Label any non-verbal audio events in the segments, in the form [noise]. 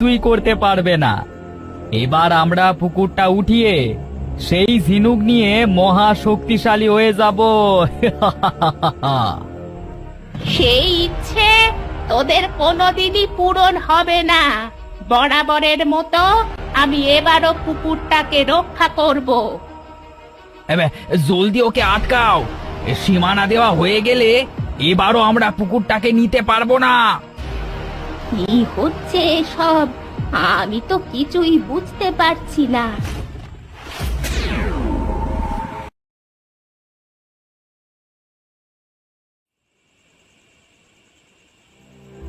তুই করতে পারবে না। এবার আমরা পুকুরটা উঠিয়ে সেই ঝিনুক নিয়ে মহা শক্তিশালী হয়ে যাব। [laughs] সেই ইচ্ছে তোদের কোনোদিনই পূরণ হবে না। বরাবরের মতো আমি এবারও পুকুরটাকে রক্ষা করব। জলদি ওকে আটকাও। সীমানা দেওয়া হয়ে গেলে এবারও আমরা পুকুরটাকে নিতে পারব না। কি হচ্ছে সব আমি তো কিছুই বুঝতে পারছি না।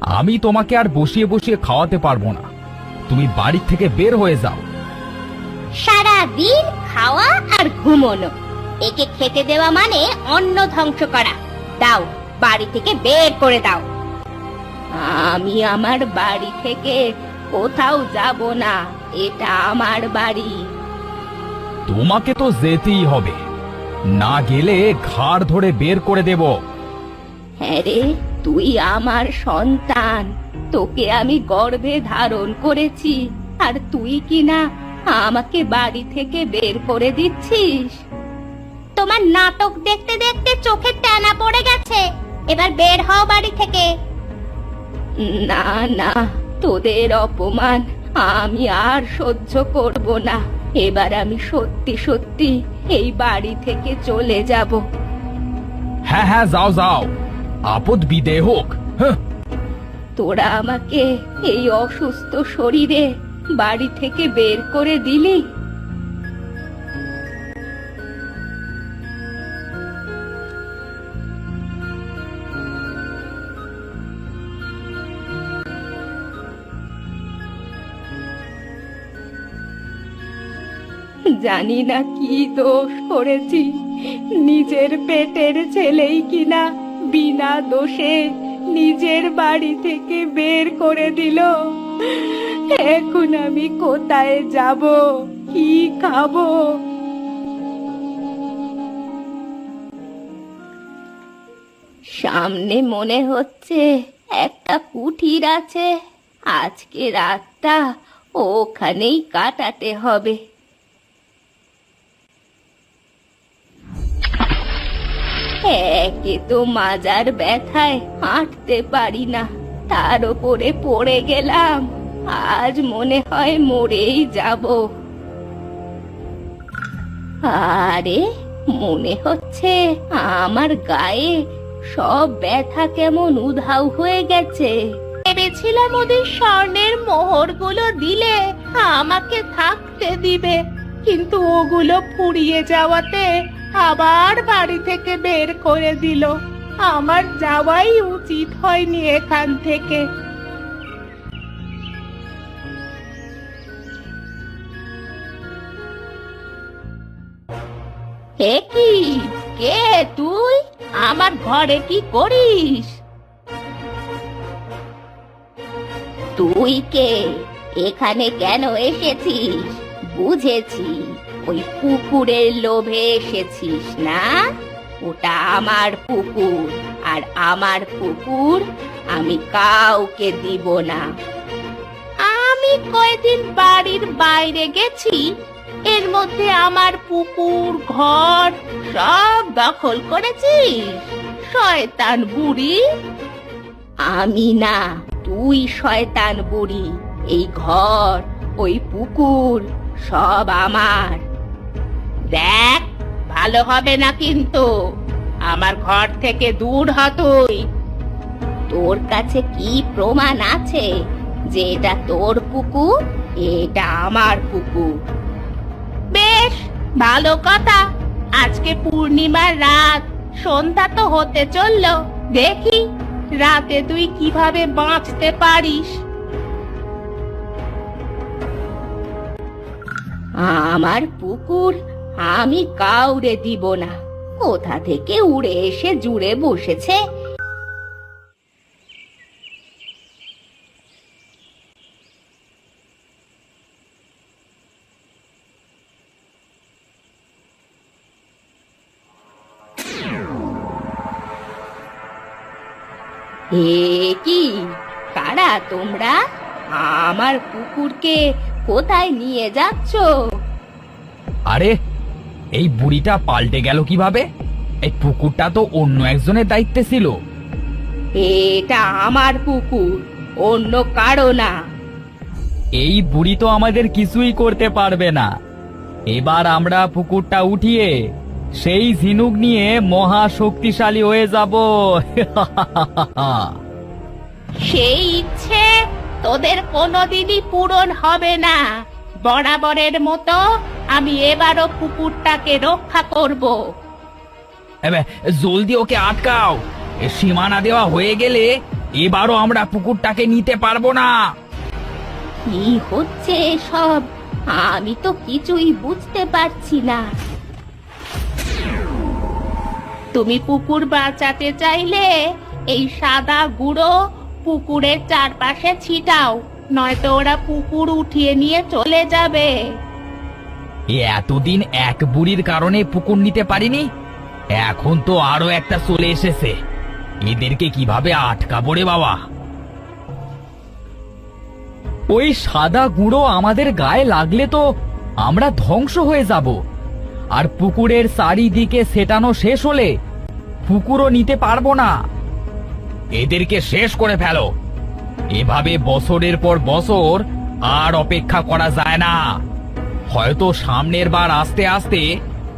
আমি তোমাকে আর বসিয়ে বসিয়ে খাওয়াতে পারব না। তুমি বাড়ি থেকে বের হয়ে যাও। সারা দিন খাওয়া আর ঘুমোনো। একে খেতে দেওয়া মানে অন্ন ধ্বংস করা। দাও বাড়ি থেকে বের করে দাও। আমি আমার বাড়ি থেকে কোথাও যাব না এটা আমার বাড়ি। তোমাকে তো যেতেই হবে। না গেলে ঘাড় ধরে বের করে দেব। হ্যাঁ রে তুই আমার সন্তান। তোকে আমি গর্ভে ধারণ করেছি। আর তুই কি না আমাকে বাড়ি থেকে বের করে দিচ্ছিস? তোমার নাটক দেখতে দেখতে চোখে টানা পড়ে গেছে। এবার বের হও বাড়ি থেকে। না না তোদের অপমান আমি আর সহ্য করব না। এবার আমি সত্যি সত্যি এই বাড়ি থেকে চলে যাব। হ্যাঁ হ্যাঁ যাও যাও। আপদ বিদে হোক হ্যাঁ। তোরা আমাকে এই অসুস্থ শরীরে বাড়ি থেকে বের করে দিলি? জানি না কি দোষ করেছি। নিজের পেটের ছেলেই কিনা বিনা দোষে নিজের বাড়ি থেকে বের করে দিল। এখন আমি কোথায় যাব? কি খাব? সামনে মনে হচ্ছে একটা কুঠির আছে। আজকে রাতটা ওখানেই কাটাতে হবে। একে তো মাজার ব্যথায় হাঁটতে পারি না। তার উপরে পড়ে গেলাম। আজ মনে হয় মরেই যাব। আরে, মনে হচ্ছে আমার গায়ে সব ব্যথা কেমন উধাও হয়ে গেছে। ভেবেছিলাম ওদের স্বর্ণের মোহরগুলো দিলে আমাকে থাকতে দিবে, কিন্তু ওগুলো ফুরিয়ে যাওয়াতে আবার বাড়ি থেকে বের করে দিল। আমার যাওয়াই উচিত হয়নি এখান থেকে। হে কি? কে তুই? আমার ঘরে কি করিস? তুই কে? এখানে কেন এসেছিস? বুঝেছি। ওই পুকুরের লোভে এসেছিস না? ওটা আমার পুকুর আর আমার পুকুর আমি কাউকে দিব না। আমি কয়দিন বাড়ির বাইরে গেছি, এর মধ্যে আমার পুকুর, ঘর সব দখল করেছিস? শয়তান বুড়ি। আমি না, তুই শয়তান বুড়ি, এই ঘর, ওই পুকুর সব আমার। দেখ, ভালো হবে না কিন্তু। আমার ঘর থেকে দূর হ তুই। তোর কাছে কি প্রমাণ আছে যে এটা তোর পুকুর এটা আমার পুকুর বেশ, ভালো কথা। আজকে পূর্ণিমার রাত, সন্ধ্যা তো হতে চলল। দেখি, রাতে তুই কীভাবে বাঁচতে পারিস? আমার পুকুর আমি কাউরে দিব না। কোথা থেকে উড়ে এসে জুড়ে বসেছে? এ কি? কারা তোমরা? আমার কুকুরকে কোথায় নিয়ে যাচ্ছ? আরে এই বুড়িটা পাল্টে গেল কীভাবে? এই পুকুরটা তো অন্য একজনের দায়িত্বে ছিল। এটা আমার পুকুর অন্য কারও না। এই বুড়ি তো আমাদের কিছুই করতে পারবে না। এবার আমরা পুকুরটা উঠিয়ে সেই ঝিনুক নিয়ে মহা শক্তিশালী হয়ে যাব। [laughs] সেই ইচ্ছে তোদের কোনোদিনই পূরণ হবে না বরাবরের মতো আমি এবারও পুকুরটাকে রক্ষা করব। এবে, জলদি ওকে আটকাও। এ সীমানা দেওয়া হয়ে গেলে এবারও আমরা পুকুরটাকে নিতে পারব না। কি হচ্ছে সব আমি তো কিছুই বুঝতে পারছি না। তুমি পুকুর বাঁচাতে চাইলে এই সাদা গুঁড়ো পুকুরের চারপাশে ছিটাও নয়তো ওরা পুকুর উঠিয়ে নিয়ে চলে যাবে। এতদিন এক বুড়ির কারণে পুকুর নিতে পারিনি, এখন তো আরও একটা চলে এসেছে। এদেরকে কীভাবে আটকাবো রে বাবা? ওই সাদা গুঁড়ো আমাদের গায়ে লাগলে তো আমরা ধ্বংস হয়ে যাব। আর পুকুরের চারিদিকে সেটানো শেষ হলে পুকুরও নিতে পারব না। এদেরকে শেষ করে ফেলো। এভাবে বছরের পর বছর আর অপেক্ষা করা যায় না। হয়তো সামনের বার আস্তে আস্তে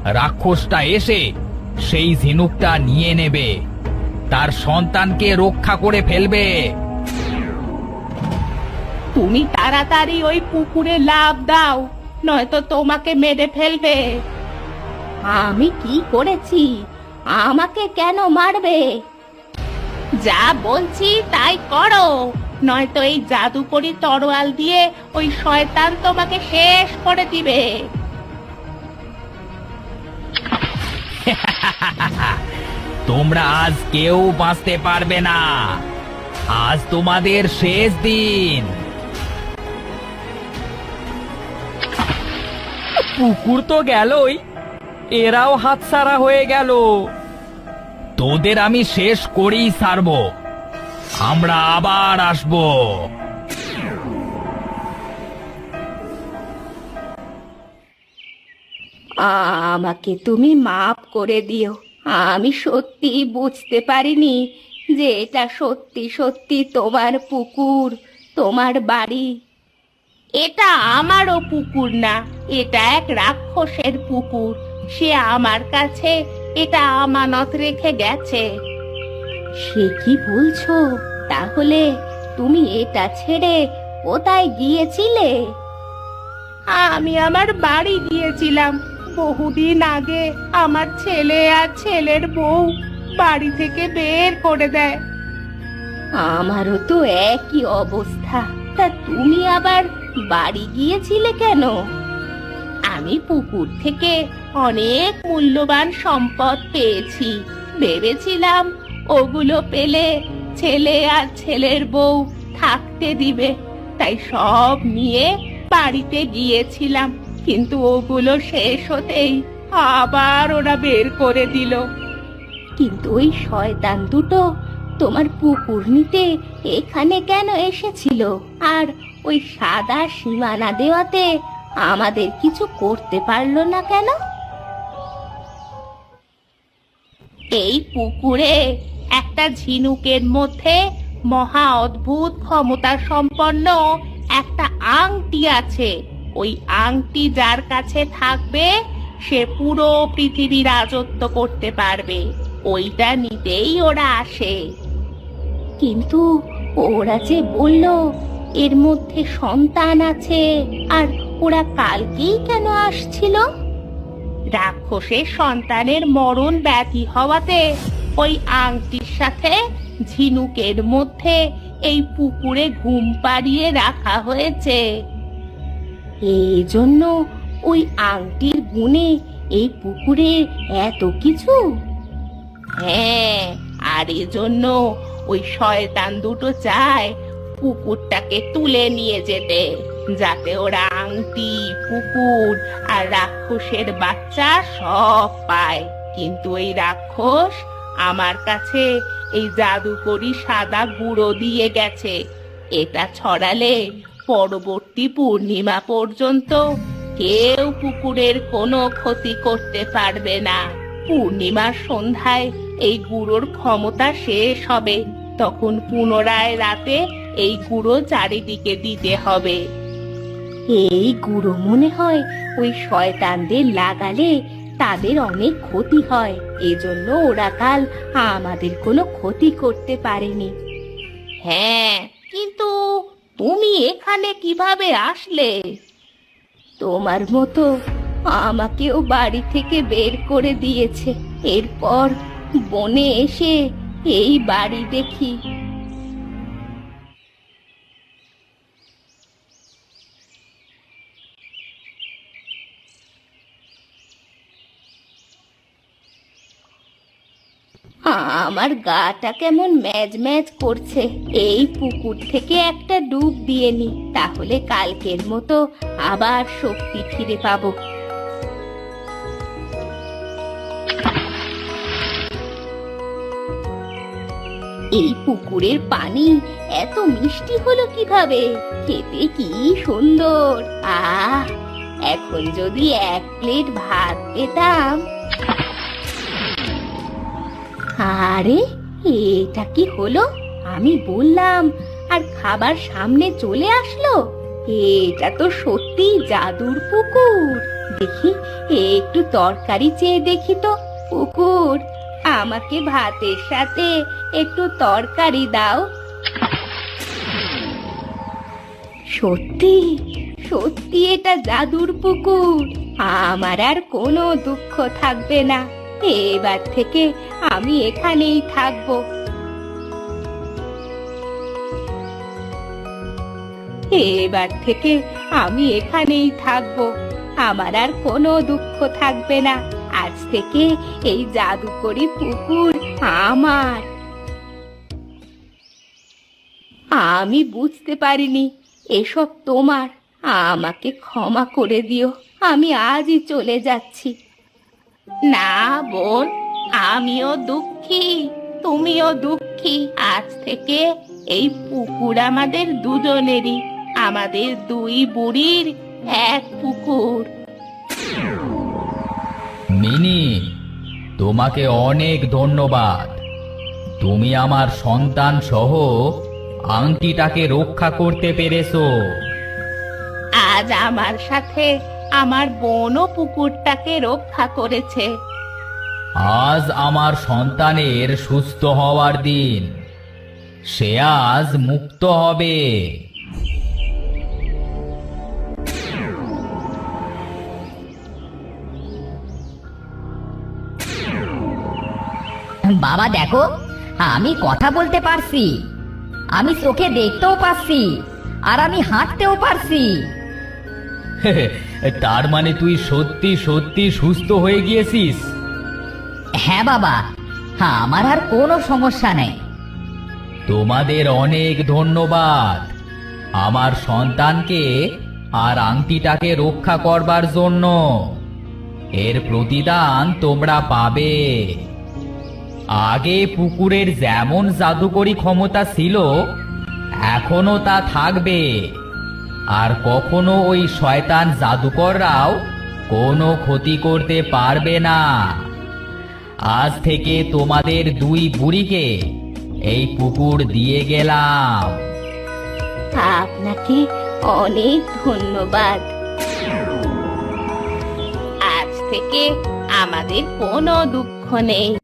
রাক্ষসটা এসে সেই ঝিনুকটা নিয়ে নেবে। তার সন্তানকে রক্ষা করে ফেলবে। তুমি তাড়াতাড়ি ওই পুকুরে লাভ দাও, নয়তো তোমাকে মেরে ফেলবে। আমি কি করেছি? আমাকে কেন মারবে? যা বলছি তাই করো। নয়তো এই জাদুকরি তরোয়াল দিয়ে ওই শয়তান তোমাকে শেষ করে দিবে। [laughs] তোমরা আজ কেউ বাঁচতে পারবে না। আজ তোমাদের শেষ দিন। পুকুর তো গেলই, এরাও হাতছাড়া হয়ে গেল। তোদের আমি শেষ করেই সারব আমরা আবার আসব। আমাকে তুমি মাফ করে দিও। আমি সত্যি বুঝতে পারিনি যে এটা সত্যি সত্যি তোমার পুকুর, তোমার বাড়ি। এটা আমারও পুকুর না, এটা এক রাক্ষসের পুকুর। সে আমার কাছে, এটা আমানত রেখে গেছে। সে কি বলছো? তাহলে তুমি এটা ছেড়ে কোথায় গিয়েছিলে? আমি আমার বাড়ি গিয়েছিলাম। বহুদিন আগে আমার ছেলে আর ছেলের বউ বাড়ি থেকে বের করে দেয়। আমারও তো একই অবস্থা। তা তুমি আবার বাড়ি গিয়েছিলে কেন? আমি পুকুর থেকে অনেক মূল্যবান সম্পদ পেয়েছি। ভেবেছিলাম ওগুলো পেলে ছেলে আর ছেলের বউ থাকতে দিবে। তাই সব নিয়ে বাড়িতে গিয়েছিলাম, কিন্তু ওগুলো শেষ হতেই আবার ওরা বের করে দিল। কিন্তু ওই শয়তান দুটো তোমার পুকুর নিতে এখানে কেন এসেছিল? আর ওই সাদা সীমানা দেওয়াতে আমাদের কিছু করতে পারল না কেন? এই পুকুরে একটা ঝিনুকের মধ্যে মহা অদ্ভুত ক্ষমতা সম্পন্ন একটা আংটি আছে। ওই আংটি যার কাছে থাকবে, সে পুরো পৃথিবী রাজত্ব করতে পারবে। ওইটা নিতেই ওরা আসে। কিন্তু ওরা যে বলল, এর মধ্যে সন্তান আছে, আর ওরা কালকেই কেন আসছিল? রাক্ষসের সন্তানের মরণ ব্যাধি হওয়াতে ওই আংটির সাথে ঝিনুকের মধ্যে এই পুকুরে ঘুম পাড়িয়ে রাখা হয়েছে। এই জন্য ওই আংটির গুণে এই পুকুরে এত কিছু? হ্যাঁ আর এজন্য ওই শয়তান দুটো চায় পুকুরটাকে তুলে নিয়ে যেতে, যাতে ওরা আংটি, পুকুর আর রাক্ষসের বাচ্চা সব পায়। কিন্তু এই রাক্ষস আমার কাছে এই জাদুকরি সাদা গুঁড়ো দিয়ে গেছে। এটা ছড়ালে পরবর্তী পূর্ণিমা পর্যন্ত কেউ পুকুরের কোনো ক্ষতি করতে পারবে না। পূর্ণিমার সন্ধ্যায় এই গুঁড়োর ক্ষমতা শেষ হবে। তখন পুনরায় রাতে এই গুঁড়ো চারিদিকে দিতে হবে। এই গুঁড়ো মনে হয় ওই শয়তানদের লাগালে তাদের অনেক ক্ষতি হয়। এজন্য ওরা কাল আমাদের কোনো ক্ষতি করতে পারেনি। হ্যাঁ কিন্তু তুমি এখানে কীভাবে আসলে? তোমার মতো আমাকেও বাড়ি থেকে বের করে দিয়েছে। এরপর বনে এসে এই বাড়ি দেখি। আমার গাটা কেমন ম্যাজ ম্যাজ করছে। এই পুকুর থেকে একটা ডুব দিয়ে নি, তাহলে কালকের মতো আবার শক্তি ফিরে পাবো। এই পুকুরের পানি এত মিষ্টি হলো কীভাবে? খেতে কি সুন্দর। আহ, এখন যদি এক প্লেট ভাত পেতাম আরে, এটা কি হলো? আমি বললাম, আর খাবার সামনে চলে আসলো? এটা তো সত্যি জাদুর পুকুর। দেখি, একটু তরকারি চেয়ে দেখি তো। পুকুর, আমাকে ভাতের সাথে একটু তরকারি দাও। সত্যি সত্যি এটা জাদুর পুকুর। আমার আর কোনো দুঃখ থাকবে না। এবার থেকে আমি এখানেই থাকব। এবার থেকে আমি এখানেই থাকব। আমার আর কোনো দুঃখ থাকবে না। আজ থেকে এই জাদুকরি পুকুর আমার। আমি বুঝতে পারিনি, এসব তোমার। আমাকে ক্ষমা করে দিও। আমি আজই চলে যাচ্ছি। না বোন আমিও দুঃখী তুমিও দুঃখী। আজ থেকে এই পুকুর আমাদের দুজনেরই আমাদের দুই বুড়ির এক পুকুর। মিনি তোমাকে অনেক ধন্যবাদ। তুমি আমার সন্তান সহ আংটিটাকে রক্ষা করতে পেরেছ। আজ আমার সাথে আমার বোনও পুকুরটাকে রক্ষা করেছে। আজ আমার সন্তানের সুস্থ হওয়ার দিন। সে আজ মুক্ত হবে। বাবা দেখো আমি কথা বলতে পারছি। আমি চোখে দেখতেও পারছি আর আমি হাঁটতেও পারছি। [laughs] তার মানে তুই সত্যি সত্যি সুস্থ হয়ে গিয়েছিস? হ্যাঁ বাবা হ্যাঁ আমার আর কোনো সমস্যা নেই। তোমাদের অনেক ধন্যবাদ। আমার সন্তানকে আর আংটিটাকে রক্ষা করবার জন্য। এর প্রতিদান তোমরা পাবে। আগে পুকুরের যেমন জাদুকরি ক্ষমতা ছিল এখনও তা থাকবে। আর কখনো ওই শয়তান জাদুকররাও কোনো ক্ষতি করতে পারবে না। আজ থেকে তোমাদের দুই বুড়িকে এই পুকুর দিয়ে গেলাম। আপনাকে অনেক ধন্যবাদ। আজ থেকে আমাদের কোনো দুঃখ নেই।